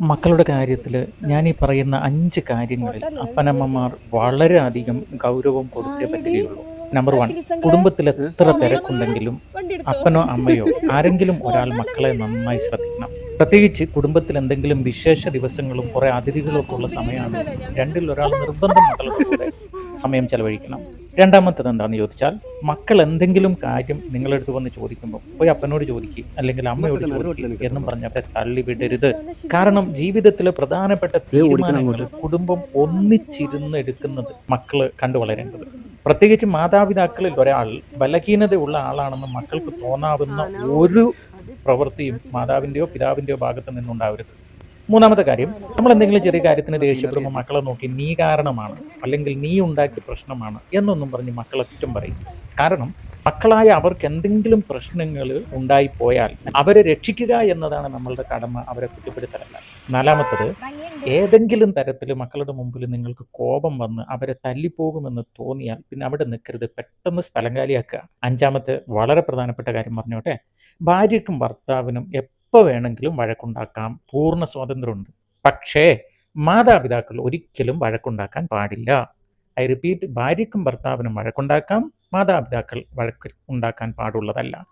മക്കളുടെ കാര്യത്തിൽ ഞാൻ ഈ പറയുന്ന അഞ്ച് കാര്യങ്ങളിൽ അപ്പനമ്മമാർ വളരെയധികം ഗൗരവം കൊടുത്തേ പറ്റുകയുള്ളൂ. നമ്പർ വൺ കുടുംബത്തിൽ എത്ര തിരക്കുണ്ടെങ്കിലും അപ്പനോ അമ്മയോ ആരെങ്കിലും ഒരാൾ മക്കളെ നന്നായി ശ്രദ്ധിക്കണം. പ്രത്യേകിച്ച് കുടുംബത്തിൽ എന്തെങ്കിലും വിശേഷ ദിവസങ്ങളും കുറെ അതിഥികളൊക്കെ ഉള്ള സമയമാണ് രണ്ടിൽ ഒരാൾ നിർബന്ധം മക്കളുടെ കൂടെ സമയം ചെലവഴിക്കണം. രണ്ടാമത്തത് എന്താണെന്ന് ചോദിച്ചാൽ മക്കൾ എന്തെങ്കിലും കാര്യം നിങ്ങളെടുത്ത് വന്ന് ചോദിക്കുമ്പോൾ പോയി അപ്പനോട് ചോദിക്കുക അല്ലെങ്കിൽ അമ്മയോട് ചോദിക്കുക എന്നും പറഞ്ഞ അവരെ തള്ളി വിടരുത്. കാരണം ജീവിതത്തിലെ പ്രധാനപ്പെട്ട തീരുമാനങ്ങൾ കുടുംബം ഒന്നിച്ചിരുന്ന് എടുക്കുന്നത് മക്കൾ കണ്ടു വളരേണ്ടത്. പ്രത്യേകിച്ച് മാതാപിതാക്കളിൽ ഒരാൾ ബലഹീനതയുള്ള ആളാണെന്ന് മക്കൾക്ക് തോന്നാവുന്ന ഒരു പ്രവൃത്തിയും മാതാവിന്റെയോ പിതാവിന്റെയോ ഭാഗത്ത് നിന്നുണ്ടാവരുത്. മൂന്നാമത്തെ കാര്യം നമ്മൾ എന്തെങ്കിലും ചെറിയ കാര്യത്തിന് ദേഷ്യപ്പെടുമ്പോൾ മക്കളെ നോക്കി നീ കാരണമാണ് അല്ലെങ്കിൽ നീ ഉണ്ടാക്കിയ പ്രശ്നമാണ് എന്നൊന്നും പറഞ്ഞ് മക്കളെ കുറ്റം പറയും. കാരണം മക്കളായ അവർക്ക് എന്തെങ്കിലും പ്രശ്നങ്ങൾ ഉണ്ടായിപ്പോയാൽ അവരെ രക്ഷിക്കുക എന്നതാണ് നമ്മളുടെ കടമ അവരെ കുറ്റപ്പെടുത്തലല്ല. നാലാമത്തത് ഏതെങ്കിലും തരത്തിൽ മക്കളുടെ മുമ്പിൽ നിങ്ങൾക്ക് കോപം വന്ന് അവരെ തല്ലിപ്പോകുമെന്ന് തോന്നിയാൽ പിന്നെ അവിടെ നിൽക്കരുത് പെട്ടെന്ന് സ്ഥലം കാലിയാക്കുക. അഞ്ചാമത്തെ വളരെ പ്രധാനപ്പെട്ട കാര്യം പറഞ്ഞോട്ടെ ഭാര്യക്കും ഭർത്താവിനും എപ്പോൾ വേണമെങ്കിലും വഴക്കുണ്ടാക്കാം. പൂർണ സ്വാതന്ത്ര്യമുണ്ട്. പക്ഷേ മാതാപിതാക്കൾ ഒരിക്കലും വഴക്കുണ്ടാക്കാൻ പാടില്ല. ഐ റിപ്പീറ്റ് ഭാര്യക്കും ഭർത്താവിനും വഴക്കുണ്ടാക്കാം. മാതാപിതാക്കൾ വഴക്ക് ഉണ്ടാക്കാൻ പാടുള്ളതല്ല.